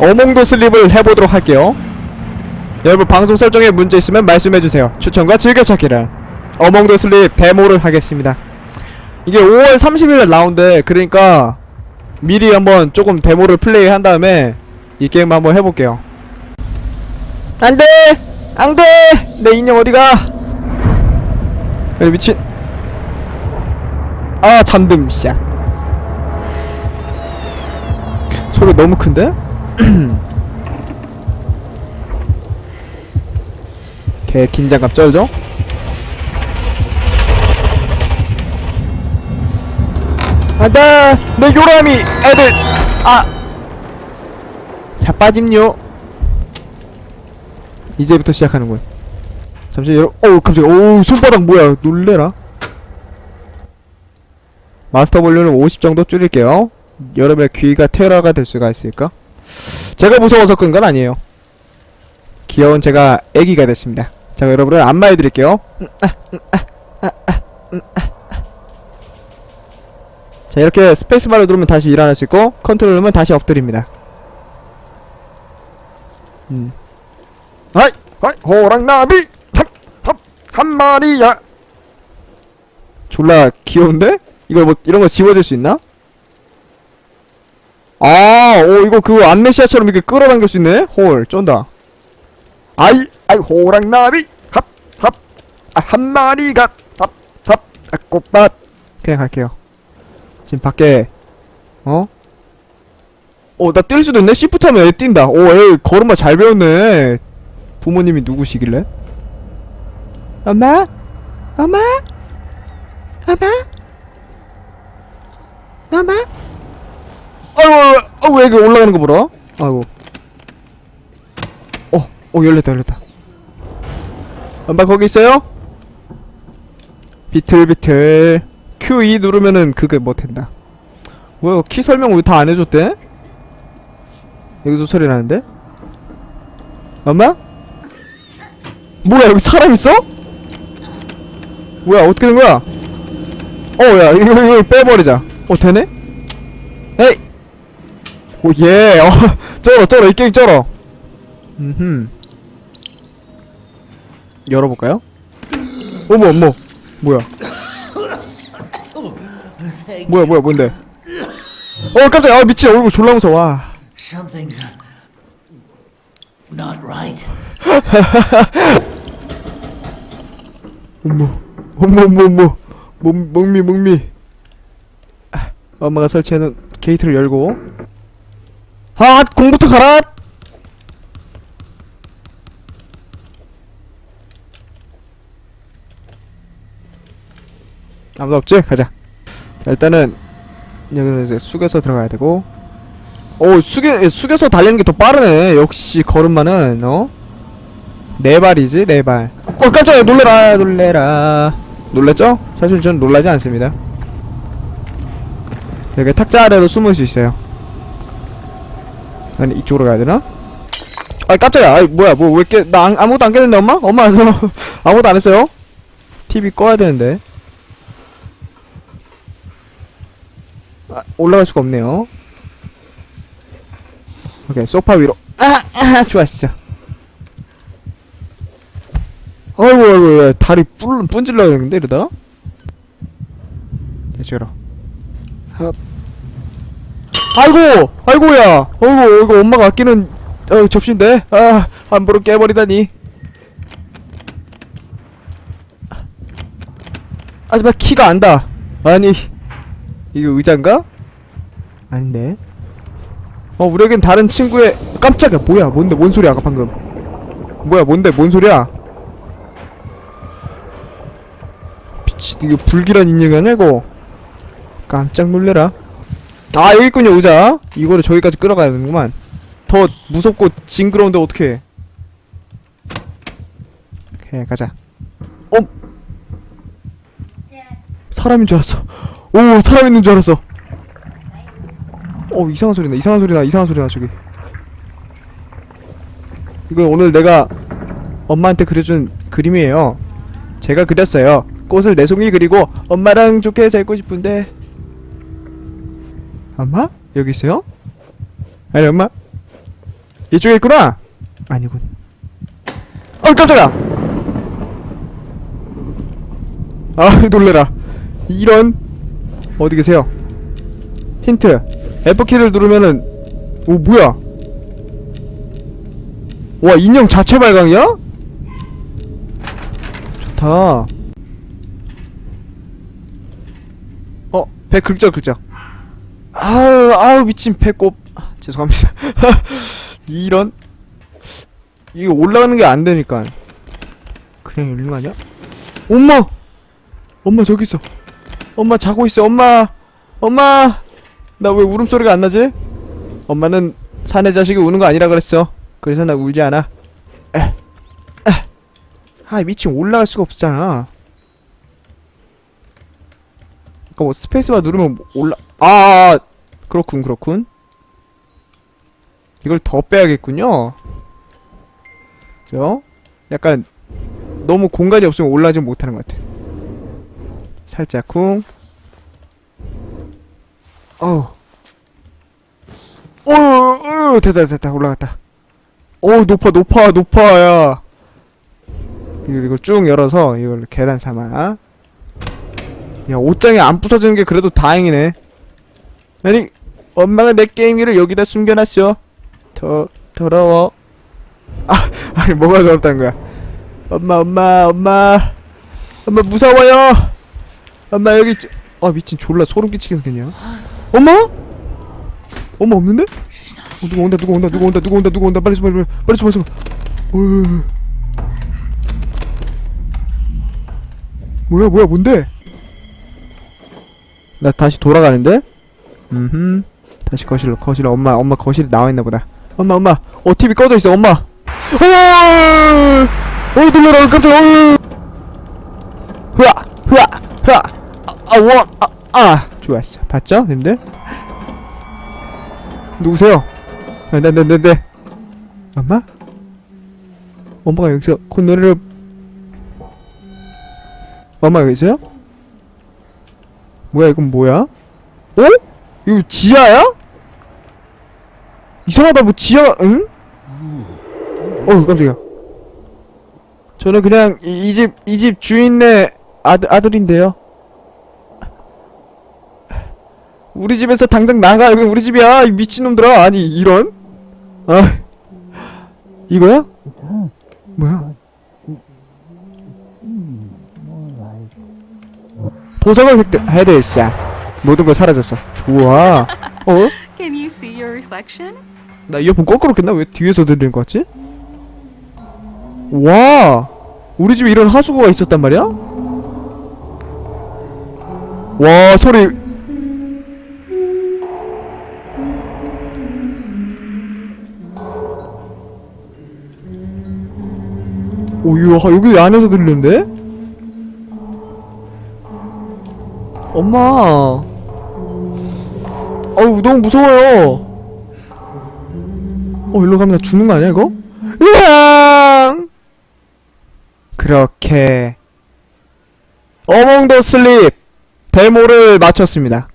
어몽도 슬립을 해보도록 할게요. 여러분 방송 설정에 문제 있으면 말씀해주세요. 추천과 즐겨찾기를. 어몽도 슬립 데모를 하겠습니다. 이게 5월 30일에 나온대. 그러니까 미리 한번 조금 데모를 플레이 한 다음에 이 게임 한번 해볼게요. 안돼! 안돼! 내 인형 어디가? 야 미친. 아 잠듦 샷 소리 너무 큰데? 개 긴장감 쩔죠? 안돼 내 요람이 애들! 아 자 빠짐요. 이제부터 시작하는군. 잠시 여러 어우 갑자기 어우 손바닥 뭐야? 놀래라. 마스터 볼륨을 50 정도 줄일게요. 여러분의 귀가 테러가 될 수가 있으니까 제가 무서워서 끈 건 아니에요 귀여운 제가 애기가 됐습니다 자 여러분을 안마해 드릴게요 자 이렇게 스페이스바를 누르면 다시 일어날 수 있고 컨트롤 누르면 다시 엎드립니다 음. 아이 아이 호랑나비 한, 한, 한 마리야 졸라 귀여운데? 이걸 뭐 이런 거 지워줄 수 있나? 아, 오 이거 그 암네시아처럼 이렇게 끌어당길 수 있네? 홀 쩐다 아이 아이 호랑나비 합 합 아, 한 마리가 합 합 아, 꽃밭 그냥 갈게요 지금 밖에 어? 어 나 뛸 수도 있네? 시프트 하면 애 뛴다 오 애 걸음마 잘 배웠네 부모님이 누구시길래? 엄마? 엄마? 엄마? 엄마? 아이고 아이고 왜 이렇게 올라가는 거 보라? 아이고 어, 어 열렸다 열렸다 엄마 거기 있어요? 비틀비틀 Q2 누르면은 그게 뭐 된다 뭐야 키 설명 왜 다 안 해줬대? 여기서 소리 나는데? 엄마? 뭐야 여기 사람 있어? 뭐야 어떻게 된 거야? 어 야 이거 이거 빼버리자 어 되네? 에이 오 예. 어 쩔어 쩔어. 이 게임 쩔어. 음흠. 열어볼까요? 어머 어머. 뭐야? 뭐야 뭐야 뭔데? 어 깜짝이야. 아 미친. 얼굴 졸라 무서워. 와. Something's not right. 어머 어머 어머 어머. 몸, 먹미 먹미 아, 엄마가 설치해놓은 게이트를 열고 아 공부터 가라. 아무도 없지? 가자. 자 일단은 여기는 이제 숙여서 들어가야 되고. 오 숙여, 숙여서 달리는 게 더 빠르네. 역시 걸음마는 어? 네 발이지 네발. 어 깜짝이야. 놀래라 놀래라. 놀랬죠? 사실 전 놀라지 않습니다. 여기 탁자 아래로 숨을 수 있어요 아니 이쪽으로 가야 되나? 아 깜짝이야. 아이 뭐야 뭐 왜 깨.. 나 안- 아무것도 안 깼는데 엄마? 엄마 저 아무것도 안 했어요? TV 꺼야 되는데. 아, 올라갈 수가 없네요. 오케이 소파 위로. 아, 아 좋았어 아이고 아이고 야, 다리 뿔 분질러야겠는데 이러다가? 대처럼 헙. 아이고 아이고야. 아이고 이거 엄마가 아끼는 어, 접시인데? 아 함부로 깨버리다니. 하지만 키가 안다 아니 이거 의자인가? 아닌데. 어 우리에겐 다른 친구의 깜짝이야. 뭐야 뭔데 뭔 소리야 아까 방금. 뭐야 뭔데 뭔 소리야? 미친 이거 불길한 인형이 아니야 이거? 깜짝 놀래라 아 여기 있군요 의자. 이거를 저기까지 끌어가야 되는구만. 더 무섭고 징그러운데 어떡해. 오케이 가자. 어? 사람인 줄 알았어. 오 사람 있는 줄 알았어. 어 이상한 소리 나 이상한 소리 나 이상한 소리 나 저기. 이거 오늘 내가 엄마한테 그려준 그림이에요. 제가 그렸어요. 꽃을 내 송이 그리고 엄마랑 좋게 살고 싶은데 엄마? 여기 있어요? 아니 엄마? 이쪽에 있구나? 아니군. 어 깜짝이야! 아 놀래라. 이런 어디 계세요? 힌트. F키를 누르면은 오 뭐야? 와 인형 자체 발광이야? 좋다. 어, 배 긁자 긁자 아우 아우 미친 배꼽. 아, 죄송합니다. 이런. 이거 올라가는 게 안 되니까. 그냥 열리는 거 아니야? 엄마! 엄마 저기 있어. 엄마 자고 있어. 엄마! 엄마! 나 왜 울음소리가 안 나지? 엄마는 사내 자식이 우는 거 아니라 그랬어. 그래서 나 울지 않아. 아 미친 올라갈 수가 없잖아. 아까 뭐 스페이스바 누르면 올라 아 그렇군 그렇군. 이걸 더 빼야겠군요. 저 약간 너무 공간이 없으면 올라가지 못하는 것 같아. 살짝 쿵. 어우. 어우 어우 됐다 됐다. 올라갔다. 어우 높아 높아 높아 야. 이걸 쭉 열어서 이걸 계단 삼아. 야 옷장이 안 부서지는 게 그래도 다행이네. 아니 엄마가 내 게임기를 여기다 숨겨놨어 더 더러워 아 아니 뭐가 더럽다는 거야 엄마 엄마 엄마 엄마 무서워요 엄마 여기 있... 아 미친 졸라 소름 끼치게 생겼냐 엄마? 엄마 없는데? 어, 누가 온다 누가 온다 누가 온다 누가 온다 누가 온다 빨리 숨어 빨리 숨어 숨어. 뭐야 뭐야 뭔데? 나 다시 돌아가는데? 음 다시 거실로 거실로 엄마 엄마 거실에 나와 있나 보다. 엄마 엄마 어 TV 꺼져 있어 엄마. 어 어, 놀래라 깜짝이야 어 흐아 흐아 흐아 아와아 아, 좋았어. 봤죠 님들? 누구세요? 네네네네 엄마? 엄마가 여기서 그 노래를 엄마 여기 있어요? 뭐야 이건 뭐야? 어? 이거 지하야 이상하다 뭐 지하 응? 어우 깜짝이야. 저는 그냥 이 집 이 집 주인네 아들 아들인데요. 우리 집에서 당장 나가. 여기 우리 집이야 이 미친놈들아. 아니 이런? 아 이거야? 뭐야? 보석을 획득해야 돼 진짜 모든 거 사라졌어. 좋아. 어? Can you see your reflection? 나 이어폰 거꾸로 꼈나? 왜 뒤에서 들리는 거 같지? 와 우리 집에 이런 하수구가 있었단 말이야? 와 소리 오 이거 하- 여기 안에서 들리는데? 엄마 어우 너무 무서워요 어 일로 가면 나 죽는 거 아니야 이거? 으앙! 그렇게 어몽더 슬립 데모를 마쳤습니다